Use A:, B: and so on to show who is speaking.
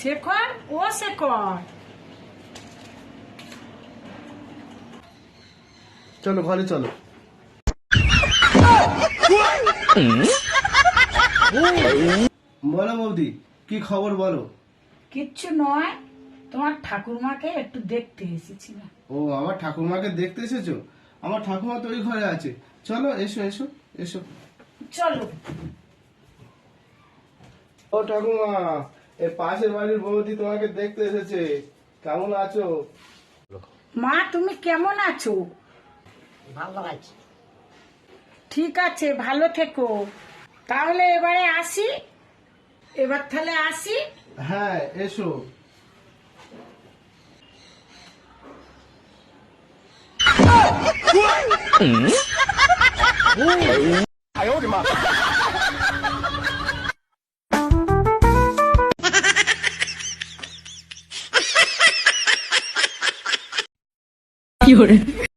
A: ，শেখর ও শেখর
B: চলো ঘরে চলো। বলো বৌদি কি খবর বলো?
A: কিচ্ছু নয় তোমার ঠাকুরমাকে একটু দেখতে এসেছিলাম।
B: ও আমার ঠাকুমাকে দেখতে এসেছ? আমার ঠাকুমা তো ওই ঘরে আছে। চলো এসো এসো এসো।
A: চলো।
B: ও ঠাকুমা এই পাশের বাড়ির বৌদি তোমাকে দেখতে এসেছে। কেমন আছো?
A: মা তুমি কেমন আছো?
C: ভালো আছি।
A: ঠিক আছে ভালো থেকো। তাহলে এবারে আসি? এবার তাহলে আসি?
B: হ্যাঁ এসো। 嗯，哎呦我的妈！
D: 有人。